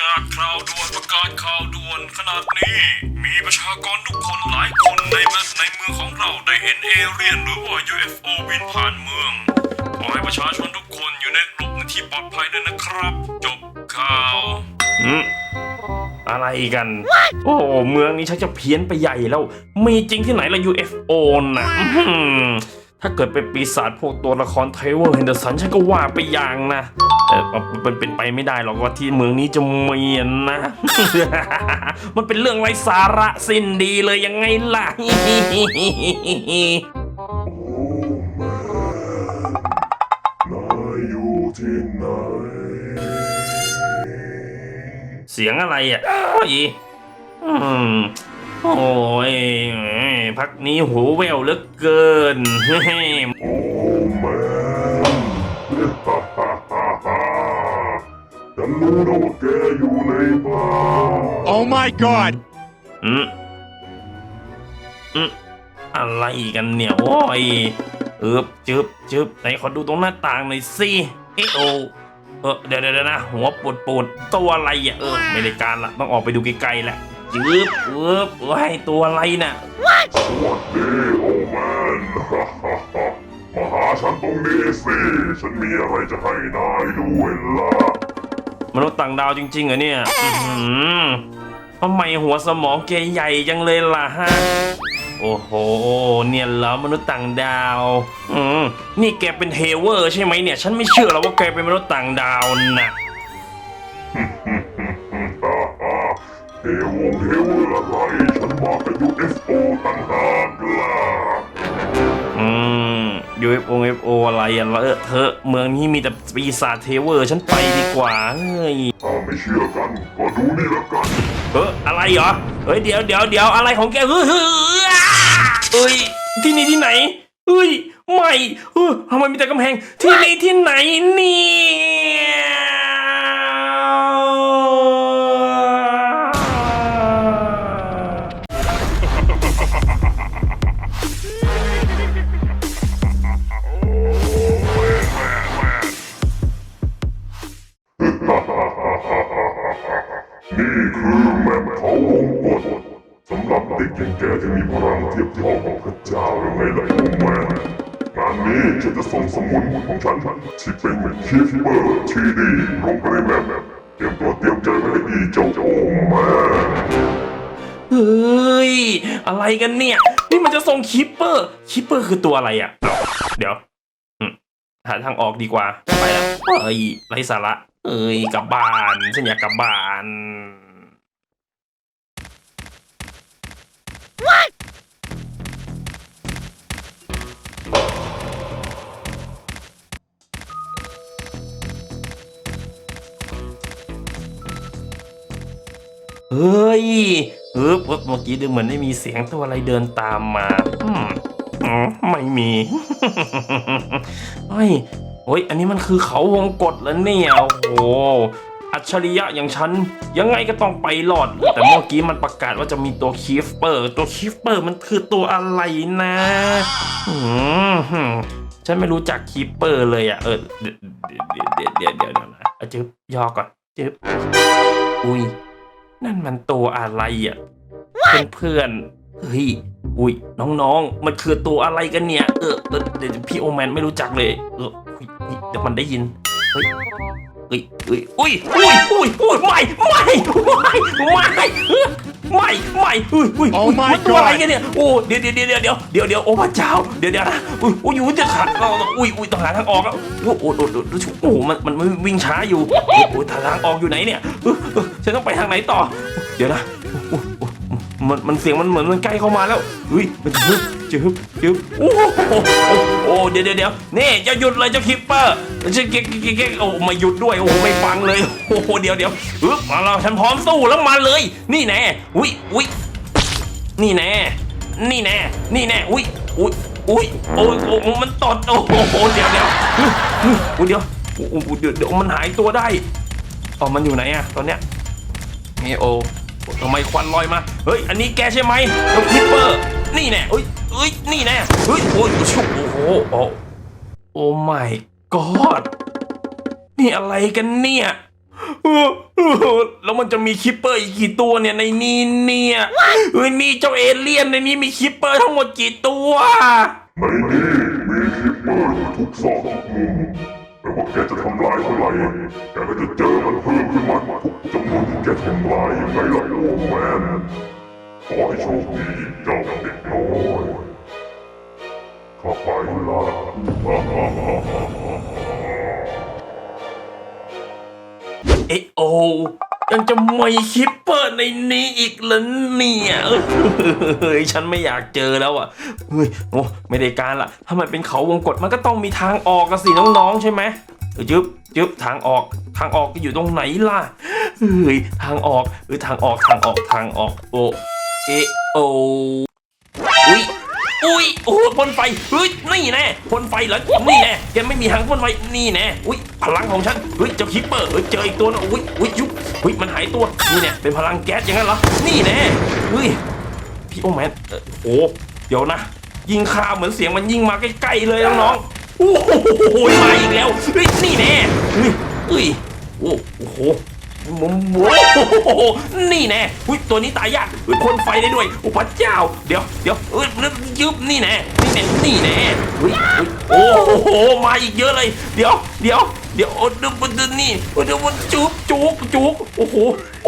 กาศข่าวด่วนประกาศข่าวด่วนขนาดนี้ มีประชากรทุกคนหลายคนในเมืองในเมืองของเราได้เห็นเอเรียนหรือว่า UFO บินผ่านเมือง ขอให้ประชาชนทุกคนอยู่ในหลบในที่ปลอดภัยด้วยนะครับ จบข่าวอืมอะไรกัน โอ้เมืองนี้ชักจะเพี้ยนไปใหญ่แล้ว มีจริงที่ไหนละ UFO นะอื้อหือ ถ้าเกิดเป็นปีศาจพวกตัวละครเทเวอร์เฮนเดอร์สันฉันก็ว่าไปอย่างนะแต่มันเป็นไปไม่ได้หรอกว่าที่เมืองนี้จะเมียนนะ มันเป็นเรื่องไร้สาระสิ้นดีเลยยังไงล่ะเสียงอะไรอะโอ้ยอืม โอ้ยพักนี้หูแววเหลือเกินโอ้แมนฮ่าฮ่าฮ่าฮ่าฉันรู้นะว่าแกอยู่ในบ้าน Oh my god! อืมอืมอะไรกันเนี่ยโอ้ยเอบจึบจึบไหนขอดูตรงหน้าต่างหน่อยสิเอะโอเออเดี๋ยวเดี๋ยวนะหัวปวดปวดตัวอะไรอะเออไม่ได้การละต้องออกไปดูไกลๆแหละ จึบเอบเอ้ยตัวอะไรน่ะสวัสดีโอ้แมนฮ่าฮ่าฮ่ามาหาฉันตรงนี้สิ ฉันมีอะไรจะให้นายด้วยล่ะ มนุษย์ต่างดาวจริงๆเหรอเนี่ยอื้อหือทำไมหัวสมองแกใหญ่จังเลยล่ะฮะ โอ้โห เนี่ยเหรอมนุษย์ต่างดาว อืมนี่แกเป็นเฮเวอร์ใช่ไหมเนี่ย ฉันไม่เชื่อหรอกว่าแกเป็นมนุษย์ต่างดาวน่ะ วงเฮวอะไรฉันมากับ UFO ต่างหากล่ะอืม UFO UFO อะไรอะเลอะเทอะเมืองนี้มีแต่ปีศาจเทเวอร์ฉันไปดีกว่าเฮ้ยถ้าไม่เชื่อกันก็ดูนี่ละกันเอออะไรเหรอเฮ้ยเดี๋ยวเดี๋ยวเดี๋ยวอะไรของแกเฮ้ยเฮ้ยเอ้ยที่นี่ที่ไหนเฮ้ยไม่เฮ้ยทำไมมีแต่กำแพงที่นี่ที่ไหนเนี่ เป็นคีฟเปอร์ทีดีลงไปในแมปเตรียมตัวเตรียมใจไว้ให้ดีเจ้าโอ้แม่เฮ้ย อะไรกันเนี่ย นี่มันจะส่งคิปเปอร์ คิปเปอร์คือตัวอะไรอะ เดี๋ยวหาทางออกดีกว่า ไปแล้วเฮ้ยไรสาระเอ้ยกลับบ้านฉันอยากกลับบ้าน ฮ้ยเออเมื่อกี้ดูเหมือนได้มีเสียงตัวอะไรเดินตามมาอืมอ๋อไม่มีเฮ้ยโอ้ยอันนี้มันคือเขาวงกฏแล้วเนี่ยโอ้โหอัจฉริยะอย่างฉัน ยังไงก็ต้องไปรอด แต่เมื่อกี้มันประกาศว่าจะมีตัวคีฟเปอร์ ตัวคีฟเปอร์มันคือตัวอะไรนะฉันไม่รู้จักคีฟเปอร์เลยอะเออเดี๋ยวเดี๋ยวเดี๋ยวเดี๋ยวเดี๋ยวนะเอาจึ๊บย่อก่อนจึ๊บอุ้ย นั่นมันตัวอะไรอะเพื่อนๆเฮ้ยอุ้ยน้องๆ มันคือตัวอะไรกันเนี่ย เออเดี๋ยวพี่โอแมนไม่รู้จักเลย เออคุยเดี๋ยวมันได้ยินเฮ้ยเฮ้ยเฮ้ยอุ้ยอุ้ยอุ้ยอุ้ยไม่ไม่ไม่ไม่ ไม่ไม่อุ้ยอุ้ย Oh อุ้ย my มันตัวอะไร God กันเนี่ยโอ้เดี๋ยวเดี๋ยวเดี๋ยวเดี๋ยวเดี๋ยวเดี๋ยวโอ้พระเจ้าเดี๋ยวเดี๋ยวนะอุ้ยอุ้ยอยู่จะขาเอาอุ้ยอุ้ยต้องหาทางออกแล้วโอ้โหโอ้โหโอ้โหโอ้โหมันมันมันวิ่งช้าอยู่โอ้โหทางออกอยู่ไหนเนี่ยเออเออฉันต้องไปทางไหนต่อ เดี๋ยวนะโอ้โหโอ้โห มันมันเสียงมันเหมือนมันใกล้เข้ามาแล้วเฮ้ยมันจึ๊บจึ๊บจึ๊บโอ้โหโอ้โหโอ้เดี๋ยวเดี๋ยวเดี๋ยวนี่จะหยุดเลยเจ้าคิปเปอร์จะเก๊กเก๊กเก๊กโอ้ม่หยุดด้วยโอ้ไม่ฟังเลยโอ้โหเดี๋ยวเดี๋ยวอึ๊บมาแล้วฉันพร้อมสู้แล้วมาเลย นี่แน่อุ้ยอุ้ยนี่แน่นี่แน่นี่แน่อุ้ยอุ้ยอุ้ยโอ้ยโอ้มันตดโอ้โหเดี๋ยวเดี๋ยวอุ๊ยอุ๊ยเดี๋ยวอุ๊ยเดี๋ยวเดี๋ยวมันหายตัวได้อ๋อมันอยู่ไหนอะตอนเนี้ยเฮโอ ทำไมควันลอยมา เฮ้ย อันนี้แกใช่ไหมนกคิปเปอร์ นี่แน่เฮ้ยเฮ้ย นี่แน่ เฮ้ย โอ้ยชุบโอ้โห โอ้โอ้ my god นี่อะไรกันเนี่ย แล้วมันจะมีคิปเปอร์อีกกี่ตัวเนี่ยในนี้เนี่ยเฮ้ยนี่เจ้าเอเลี่ยนในนี้มีคิปเปอร์ทั้งหมดกี่ตัวในนี้มีคิปเปอร์อยู่ทุกซอกทุกมุม ไม่ว่าแกจะทำลายเท่าไหร่แกก็จะเจอมันเพิ่มขึ้นมาทุกจำนวนที่แกทำลายยังไงล่ะโอ้แมนขอให้โชคดีเจ้าเด็กน้อยข้าไปละเอะโอ ยังจะมีคิปเปอร์ในนี้อีกเหรอเนี่ยเฮ้ยฉันไม่อยากเจอแล้วอะเฮ้ยโอ้ไม่ได้การละถ้ามันเป็นเขาวงกฏมันก็ต้องมีทางออกกันสิน้องๆใช่ไหมเออจึ๊บจึ๊บทางออกทางออกก็อยู่ตรงไหนล่ะเฮ้ยทางออกเออทางออกทางออกทางออกโอเอโอ โอ้โหพ่นไฟเฮ้ยนี่แน่พ่นไฟเหรอนี่แน่แกไม่มีทางพ่นไฟนี่แน่อุ้ยพลังของฉันเฮ้ยเจ้าคิปเปอร์เฮ้ยเจออีกตัวนะอุ้ยอุ้ยยุบเฮ้ยมันหายตัวนี่แน่เป็นพลังแก๊สอย่างนั้นเหรอนี่แน่เฮ้ยพี่โอแมนเออโอ้เดี๋ยวนะ ยิงคาเหมือนเสียงมันยิงมาใกล้ๆเลยน้องๆโอ้โหมาอีกแล้วเฮ้ยนี่แน่เฮ้ยเฮ้ยโอ้โห มุมโอ้โหนี่แน่อุ้ยตัวนี้ตายยากอุ้ยพ่นไฟได้ด้วยโอ้พระเจ้า เดี๋ยวเดี๋ยวเอ้ยยึบนี่แน่นี่แน่นี่แน่อุ้ยอุ้ยโอ้โหมาอีกเยอะเลย เดี๋ยวเดี๋ยวเดี๋ยวโอ้ดูมันดูนี่โอ้ดูมันจุกจุกจุกโอ้โห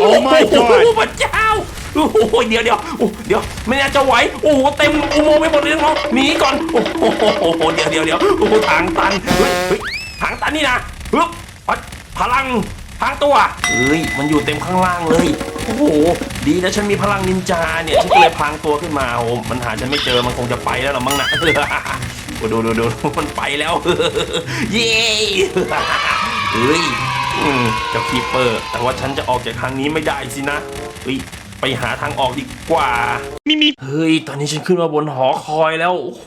Oh my god โอ้โหพระเจ้าโอ้โหเดี๋ยวเดี๋ยวโอ้เดี๋ยวไม่น่าจะไหวโอ้โหเต็มอุโมงค์ไปหมดเลยน้องหนีก่อนโอ้โหเดี๋ยวเดี๋ยวเดี๋ยวโอ้โหทางตันเฮ้ยเฮ้ยทางตันนี่นะฮึบพลัง ทางตัวเฮ้ย มันอยู่เต็มข้างล่างเลย โอ้โห ดีนะฉันมีพลังนินจาเนี่ย ฉันก็เลยพลางตัวขึ้นมา โอ้โหมันหาฉันไม่เจอ มันคงจะไปแล้วหรอมั้งนะโอ้ดูดูดูมันไปแล้ว เย้เฮ้ยอืมเจ้าคีเปอร์ แต่ว่าฉันจะออกจากทางนี้ไม่ได้สินะเฮ้ยไปหาทางออกดีกว่า มีมีเฮ้ย ตอนนี้ฉันขึ้นมาบนหอคอยแล้ว โอ้โห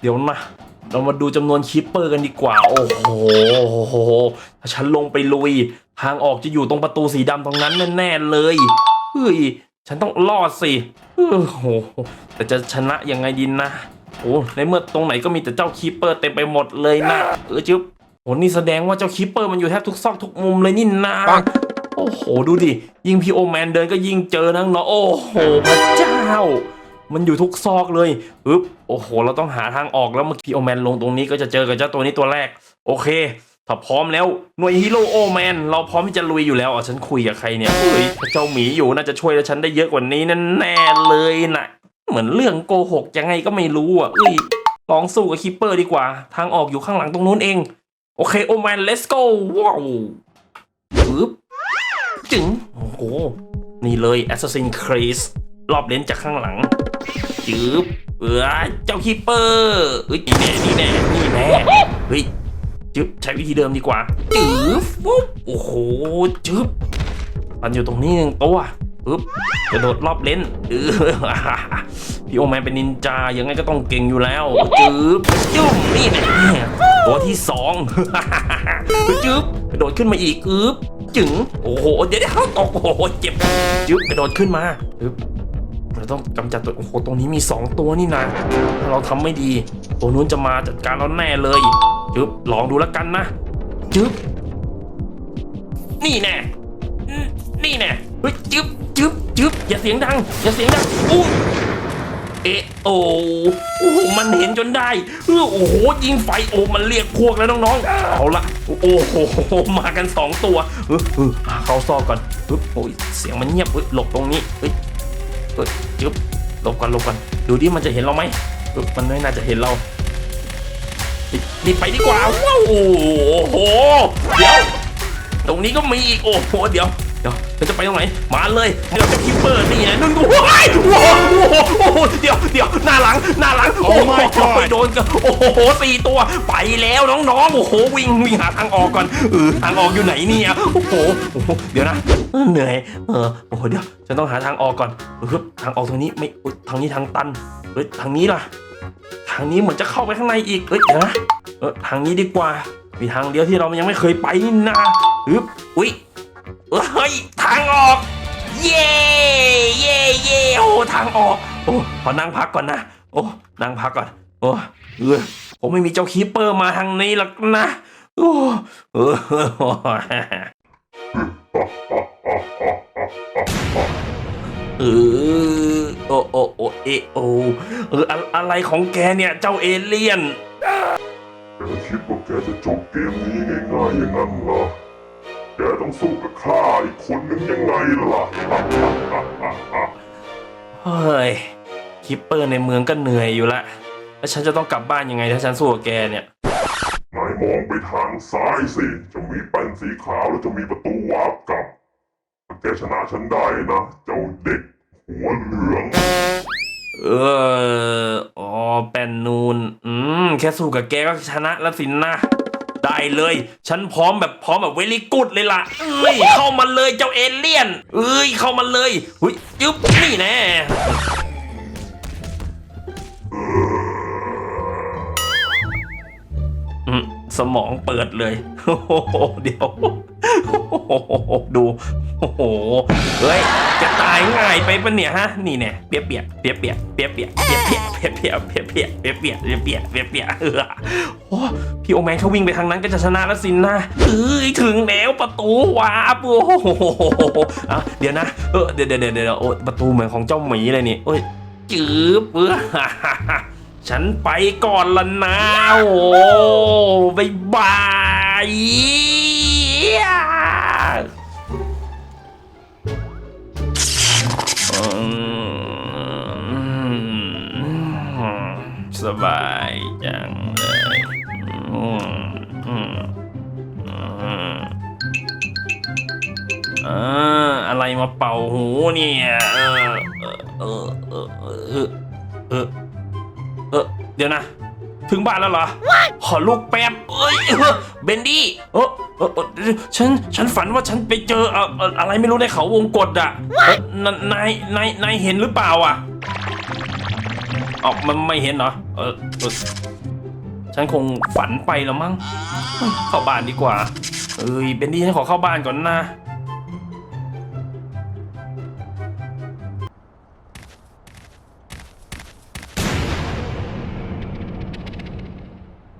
เดี๋ยวนะ เรามาดูจำนวนคิปเปอร์กันดีกว่า โอ้โหถ้าฉันลงไปลุย ทางออกจะอยู่ตรงประตูสีดำตรงนั้นแน่ๆเลยเฮ้ยฉันต้องรอดสิโอ้โหแต่จะชนะยังไงดีนะโอ้ในเมื่อตรงไหนก็มีแต่เจ้าคิปเปอร์เต็มไปหมดเลยนะเออจึ๊บโอ้นี่แสดงว่าเจ้าคิปเปอร์มันอยู่แทบทุกซอกทุกมุมเลยนี่นะโอ้โห ดูดิ ยิงพีโอแมนเดินก็ยิงเจอทั้งเนาะโอ้โหพระเจ้า มันอยู่ทุกซอกเลยอึ๊บโอ้โห เราต้องหาทางออกแล้วเมื่อพีโอแมนลงตรงนี้ก็จะเจอกับเจ้าตัวนี้ตัวแรก โอเคถ้าพร้อมแล้วหน่วยฮีโร่โอแมนเราพร้อมที่จะลุยอยู่แล้วอะฉันคุยกับใครเนี่ยเฮ้ยเจ้าหมีอยู่น่าจะช่วยฉันได้เยอะกว่านี้แน่เลยนะเหมือนเรื่องโกหกยังไงก็ไม่รู้อะเอ้ยลองสู้กับคิปเปอร์ดีกว่า ทางออกอยู่ข้างหลังตรงนู้นเอง โอเคโอแมน let's go ว้าวปึ๊บจึงโอ้โหนี่เลย Assassin's Creed รอบเลนจากข้างหลัง จืบเออเจ้าคีเปอร์เฮ้ยนี่แน่นี่แน่นี่แน่เฮ้ยจึบใช้วิธีเดิมดีกว่าจืบปุ๊บโอ้โหจึบมันอยู่ตรงนี้หนึ่งตัวปึ๊บกระโดดรอบเลนเออพี่โอแมนเป็นนินจายังไงก็ต้องเก่งอยู่แล้วจืบจุ้มนี่แน่ตัวที่สองจึ๊บกระโดดขึ้นมาอีกอึ๊บจึงโอ้โหเดี๋ยวเดี๋ยวตกโอ้โหเจ็บจึ๊บกระโดดขึ้นมาอึ๊บ เราต้องกำจัดตัวโอ้โหตรงนี้มีสองตัวนี่นะถ้าเราทำไม่ดี ตัวนู้นจะมาจัดการเราแน่เลยจึ๊บลองดูแล้วกันนะจึ๊บนี่แน่นี่แน่เฮ้ยจึ๊บจึ๊บจึ๊บอย่าเสียงดัง อย่าเสียงดังอุ้มเอะโอ้โอ้โหมันเห็นจนได้เออโอ้โหยิงไฟโอ้มันเรียกพวกแล้วน้องๆเอาละโอ้โหมากันสองตัวเออเออหาเข้าซอกก่อนปึ๊บโอ้ยเสียงมันเงียบเฮ้ยหลบตรงนี้เฮ้ย เฮ้ยจึ๊บหลบก่อนหลบก่อนดูดิมันจะเห็นเราไหมปึ๊บมันไม่น่าจะเห็นเรารีบไปดีกว่าว้าวโอ้โหเดี๋ยว ตรงนี้ก็มีอีกโอ้โหเดี๋ยว เดี๋ยวเราจะไปตรงไหน มาเลย เดี๋ยวจะคิปเปอร์นี่นะนุ่นว้ายโอ้โหโอ้โหโอ้โหเดี๋ยวเดี๋ยวหน้าหลังหน้าหลัง Oh my god โดนกันโอ้โหสี่ตัวไปแล้วน้องๆโอ้โหวิ่งวิ่งหาทางออกก่อนเออทางออกอยู่ไหนเนี่ยโอ้โหโอ้โหเดี๋ยวนะเออเหนื่อยเออโอ้โหเดี๋ยวฉันต้องหาทางออกก่อนเออทางออกทางนี้ไม่อุ๊ยทางนี้ทางตันเฮ้ยทางนี้ล่ะ ทางนี้เหมือนจะเข้าไปข้างในอีกเฮ้ยเดี๋ยวนะเออทางนี้ดีกว่ามีทางเดียวที่เรายังไม่เคยไปนี่นะอึ๊บอุ้ย เฮ้ยทางออก เย่เย่เย่โอ้ทางออก โอ้ขอนั่งพักก่อนนะ โอ้นั่งพักก่อน โอ้เออผมไม่มีเจ้าคีเปอร์มาทางนี้หรอกนะโอ้เออเออโอโอโอเอโอเอออะอะไรของแกเนี่ยเจ้าเอเลี่ยนแกคิดว่าแกจะจบเกมนี้ง่ายๆอย่างนั้นเหรอ แกต้องสู้กับข้าอีกคนนึงยังไงล่ะ เฮ้ยคิปเปอร์ในเมืองก็เหนื่อยอยู่ละ แล้วฉันจะต้องกลับบ้านยังไงถ้าฉันสู้กับแกเนี่ย นายมองไปทางซ้ายสิ จะมีแป้นสีขาวแล้วจะมีประตูวาร์ปกลับถ้าแกชนะฉันได้นะ เจ้าเด็ก หัวเหลืองเออ อ๋อ แปนนูน อืม แค่สู้กับแกก็ชนะแล้วสินนะได้ เลย ฉันพร้อมแบบพร้อมแบบเวลีกุดเลยล่ะเอ้ยเข้ามาเลยเจ้าเอเลี่ยน เอ้ยเข้ามาเลยหุยยึบนี่แน่สมองเปิดเลยโอ้โหเดี๋ยวดู โอ้โห เฮ้ย จะตายง่ายไปปะเนี่ยฮะ นี่แน่เปียกเปียกเปียกเปียกเปียกเปียกเปียกเปียกเปียกเปียกเปียกเปียกเปียกเปียกเปียกเปียกเปียกเปียกเออโอ้พี่โอแมนเขาวิ่งไปทางนั้นก็จะชนะแล้วสินนะเอ้ยถึงแล้วประตูวาร์ปโอ้โหอะเดี๋ยวนะ เออเดี๋ยวเดี๋ยวเดี๋ยวโอ้ประตูเหมือนของเจ้าหมีเลยนี่โอ้ยจืบเออฉันไปก่อนละนะโอ้บายบาย สบายจังเลยอะไรมาเป่าหูเนี่ยเออเออเออเออเออเดี๋ยวนะ ถึงบ้านแล้วเหรอ ขอลูกแป๊บเอ้ยเออเบนดี้เออเออเออฉันฉันฝันว่าฉันไปเจอเอ่อเอ่ออะไรไม่รู้ในเขาวงกฏอะเอ่อนนายนายนายเห็นหรือเปล่าอะอ๋อมันไม่เห็นเหรอเออเออฉันคงฝันไปแล้วมั้งเฮ้ยเข้าบ้านดีกว่าเอ้ยเบนดี้ฉันขอเข้าบ้านก่อนนะเ